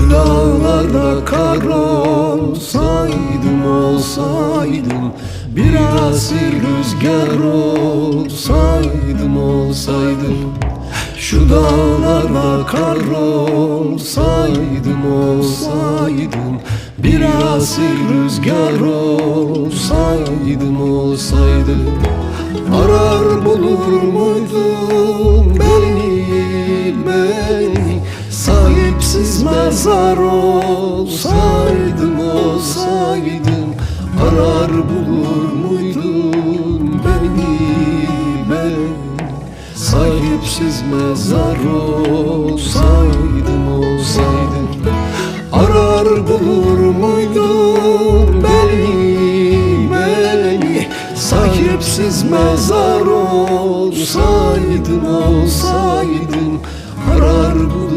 dağlara kar olsaydım olsaydım Bir asir rüzgar olsaydım olsaydım. Şu dağlara kar olsaydım olsaydım Bir asir rüzgar olsaydım olsaydım. Arar bulur muydum beni Mezar olsaydım olsaydım Arar bulur muydum beni beni Sahipsiz mezar olsaydım olsaydım Arar bulur muydum beni beni Sahipsiz mezar olsaydım olsaydım Arar bulur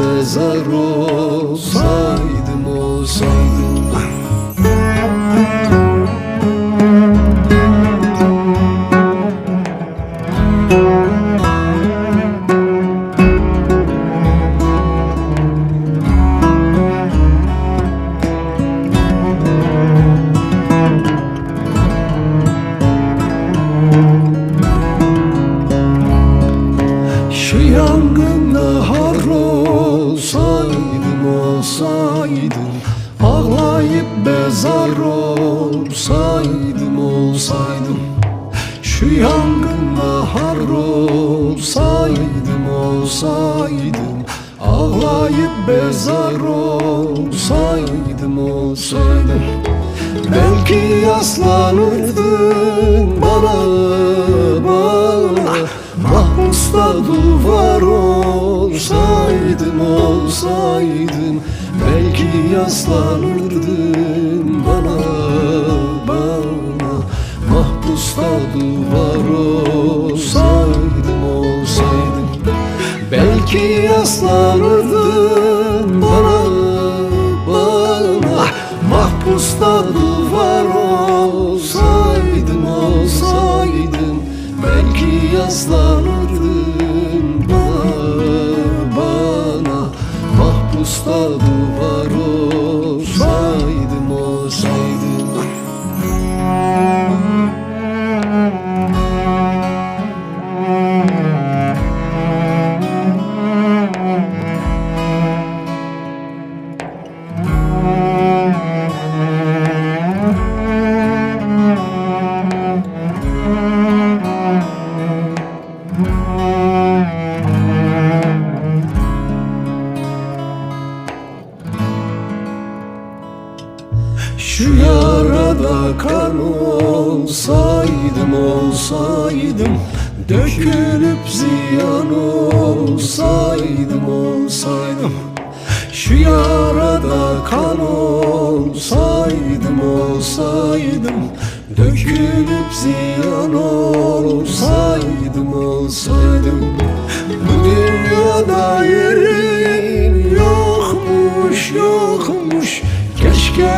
mezar olsaydım Şu yangında har olsaydım olsaydım Ağlayıp bezar olsaydım olsaydım Belki yaslanırdın bana bana. Mahpusta duvar olsaydım olsaydım Belki yaslanırdın bana Belki yaslanırdın bana bana. Mahpusta duvar Şu yarada kan olsaydım olsaydım Dökülüp ziyan olsaydım olsaydım. Şu yarada kan olsaydım olsaydım Dökülüp ziyan olsaydım olsaydım. Bu dünyada yerim yokmuş yokmuş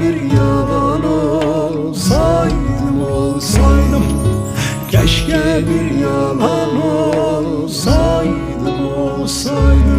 bir yalan olsaydım olsaydım. Keşke bir yalan olsaydım olsaydım.